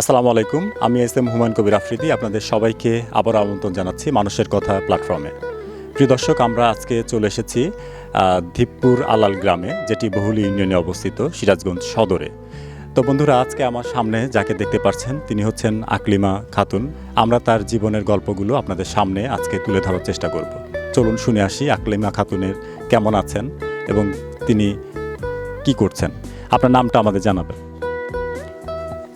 আসসালামু আলাইকুম, আমি এস এম হুমায়ুন কবির আফ্রিদি, আপনাদের সবাইকে আবার আমন্ত্রণ জানাচ্ছি মানুষের কথা প্ল্যাটফর্মে। প্রিয় দর্শক, আমরা আজকে চলে এসেছি ধীপপুর আলাল গ্রামে, যেটি বহুলি ইউনিয়নে অবস্থিত, সিরাজগঞ্জ সদরে। তো বন্ধুরা, আজকে আমার সামনে যাকে দেখতে পাচ্ছেন তিনি হচ্ছেন আকলিমা খাতুন। আমরা তার জীবনের গল্পগুলো আপনাদের সামনে আজকে তুলে ধরার চেষ্টা করব। চলুন শুনে আসি আকলিমা খাতুনের কেমন আছেন এবং তিনি কি করছেন। আপনার নামটা আমাদের জানাবেন।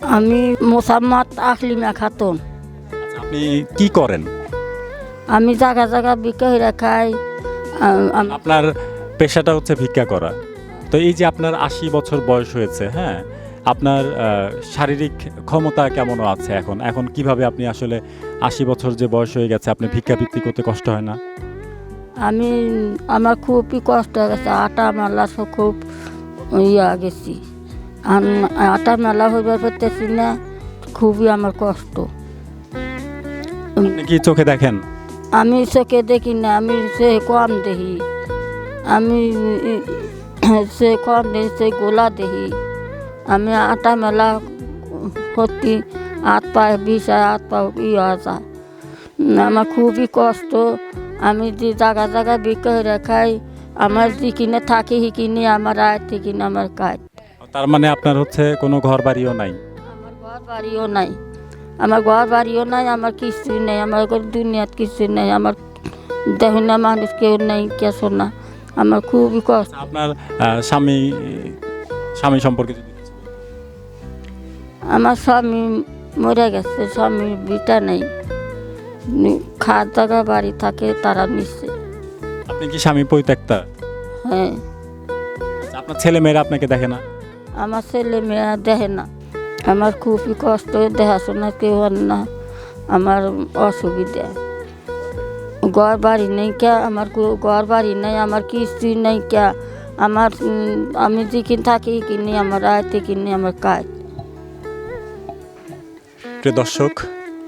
আমি মোসাম্মদ আখলিমা খাতুন। আচ্ছা, আপনি কি করেন? আমি জায়গা জায়গা বিক্রি খাই। আম- আম- আপনার পেশাটা হচ্ছে ভিক্ষা করা। তো এই যে আপনার আশি বছর বয়স হয়েছে হ্যাঁ? আপনার আহ, শারীরিক ক্ষমতা কেমন আছে এখন? এখন কীভাবে আপনি আসলে আশি বছর যে বয়স হয়ে গেছে আপনি ভিক্ষাবৃত্তি করতে কষ্ট হয় না? আমি আমার খুবই কষ্ট হয়ে গেছে আটা মেলা সব খুব ইয়া গেছি। আটা মেলা হইবার পারতেছি না খুবই আমার কষ্ট। আপনি কি চোখে দেখেন? আমি চোখে দেখি না আমি সে কম দেখি। আমি সে কম দেখি সে গোলা দেখি। আমি আটা মেলা সত্যি হাত পায়ে বিষায় হাত পা ইয়ে যায়। আমার খুবই কষ্ট। আমি যে জায়গা জায়গা বিক্রি খাই আমার যিকিনে থাকি সিকিনে আমার আয় কিনে আমার কাজ। তার মানে আপনার হচ্ছে কোনো ঘর বাড়িও নাই? আমার ঘর বাড়িও নাই। আমার ঘর বাড়িও নাই আমার কিছুই নেই আমার দুনিয়াত কিছুই নেই আমার দেখুন না মানুষ কেউ নেই কেসো না। আমার খুবই কষ্ট। আপনার স্বামী স্বামী সম্পর্কে যদি আমার স্বামী মরে গেছে স্বামী বিটা নেই। খাওয়ার জায়গা বাড়ি থাকে তারা নিচ্ছে। আপনি কি স্বামী পরিত্যক্তা? হ্যাঁ। আচ্ছা, আপনার ছেলে মেয়েরা আপনাকে দেখে না? আমার ছেলে মেয়ে দেখে না। আমার খুবই কষ্ট দেখাশোনা কেউ আর না। আমার অসুবিধা। ঘর বাড়ি নেই কে? আমার ঘর বাড়ি নেই, আমার কিছুই নেই কে? আমার আমি যেখানে থাকি কিনি আমার আয়তে কিনি আমার কাজ। প্রিয় দর্শক,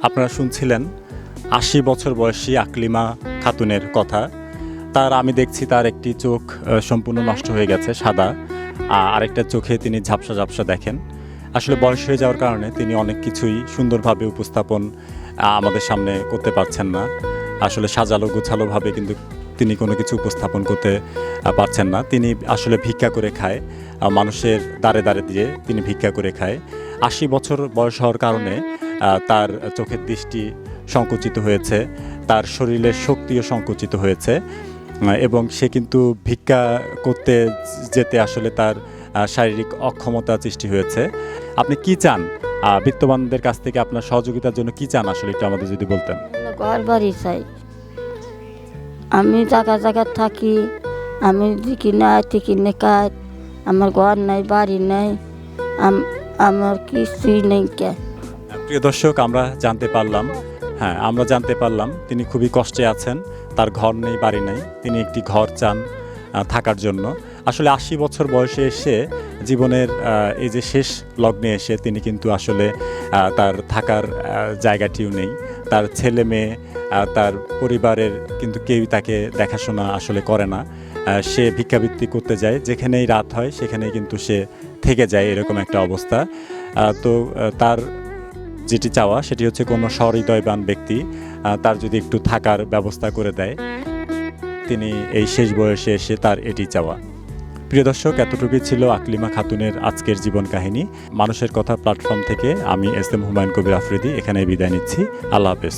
আপনারা শুনছিলেন আশি বছর বয়সী আকলিমা খাতুনের কথা। তার আমি দেখছি তার একটি চোখ সম্পূর্ণ নষ্ট হয়ে গেছে, সাদা। আরেকটা চোখে তিনি ঝাপসা ঝাপসা দেখেন। আসলে বয়স হয়ে যাওয়ার কারণে তিনি অনেক কিছুই সুন্দরভাবে উপস্থাপন আমাদের সামনে করতে পারছেন না। আসলে সাজালো গোছালোভাবে কিন্তু তিনি কোনো কিছু উপস্থাপন করতে পারছেন না। তিনি আসলে ভিক্ষা করে খায় মানুষের দ্বারে দ্বারে দিয়ে তিনি ভিক্ষা করে খায়। আশি বছর বয়স হওয়ার কারণে তার চোখের দৃষ্টি সংকুচিত হয়েছে, তার শরীরের শক্তিও সংকুচিত হয়েছে। এবং সে কিন্তু ভিক্ষা করতে যেতে আসলে তার শারীরিক অক্ষমতা সৃষ্টি হয়েছে। আপনি কি চান? বিত্তবানদের কাছ থেকে আপনার সহযোগিতার জন্য কি চান আসলে একটু আমাদের যদি বলতেন? ঘর বাড়ি চাই। আমি জায়গা জায়গা থাকি। আমি কিনে কিনে কাজ আমার ঘর নাই বাড়ি নাই। আম- আমার কিছুই নেই কে। প্রিয় দর্শক আমরা জানতে পারলাম হ্যাঁ আমরা জানতে পারলাম তিনি খুবই কষ্টে আছেন, তার ঘর নেই, বাড়ি নেই, তিনি একটি ঘর চান থাকার জন্য। আসলে আশি বছর বয়সে এসে জীবনের এই যে শেষ লগ্নে এসে তিনি কিন্তু আসলে তার থাকার জায়গাটিও নেই। তার ছেলে মেয়ে তার পরিবারের কিন্তু কেউই তাকে দেখাশোনা আসলে করে না। সে ভিক্ষাবৃত্তি করতে যায়, যেখানেই রাত হয় সেখানেই কিন্তু সে থেকে যায়, এরকম একটা অবস্থা। তো তার যেটি চাওয়া, সেটি হচ্ছে কোনো সহৃদয়বান ব্যক্তি তার যদি একটু থাকার ব্যবস্থা করে দেয়, তিনি এই শেষ বয়সে এসে তার এটি চাওয়া। প্রিয় দর্শক, এতটুকুই ছিল আকলিমা খাতুনের আজকের জীবন কাহিনী। মানুষের কথা প্ল্যাটফর্ম থেকে আমি এস এম হুমায়ুন কবির আফ্রিদি এখানে বিদায় নিচ্ছি। আল্লাহ হাফেজ।